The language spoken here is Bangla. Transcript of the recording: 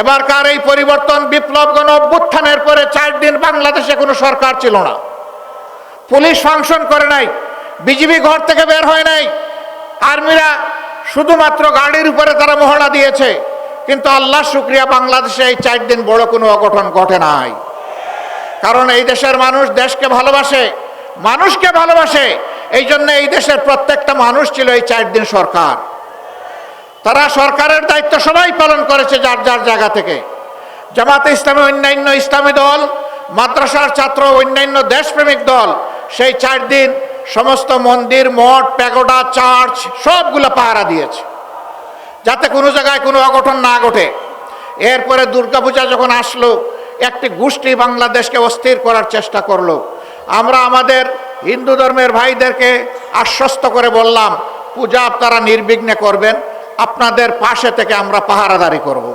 এবারকার এই পরিবর্তন বিপ্লব গণ অভ্যুত্থানের পরে চার দিন বাংলাদেশে কোনো সরকার ছিল না। পুলিশ ফাংশন করে নাই, বিজিবি ঘর থেকে বের হয় নাই। আর্মিরা শুধুমাত্র গাড়ির উপরে তারা মহড়া দিয়েছে। কিন্তু আল্লাহ শুক্রিয়া বাংলাদেশে এই চার দিন বড় কোনো অঘটন ঘটে নাই। কারণ এই দেশের মানুষ দেশকে ভালোবাসে, মানুষকে ভালোবাসে। এই জন্য এই দেশের প্রত্যেকটা মানুষ ছিল এই চার দিন সরকার। তারা সরকারের দায়িত্ব সবাই পালন করেছে যার যার জায়গা থেকে। জামাতে ইসলামী অন্যান্য ইসলামী দল, মাদ্রাসার ছাত্র, অন্যান্য দেশপ্রেমিক দল, সেই চার দিন সমস্ত মন্দির, মঠ, প্যাগোডা, চার্চ সবগুলো পাহারা দিয়েছে। যাতে কোনো জায়গায় কোনো অঘটন না ঘটে। এরপরে দুর্গাপূজা যখন আসলো, একটি গোষ্ঠী বাংলাদেশকে অস্থির করার চেষ্টা করল। আমরা আমাদের হিন্দু ধর্মের ভাইদেরকে আশ্বস্ত করে বললাম, পূজা আপনারা নির্বিঘ্নে করবেন। আপনাদের পাশে থেকে আমরা পাহারাদারি করব।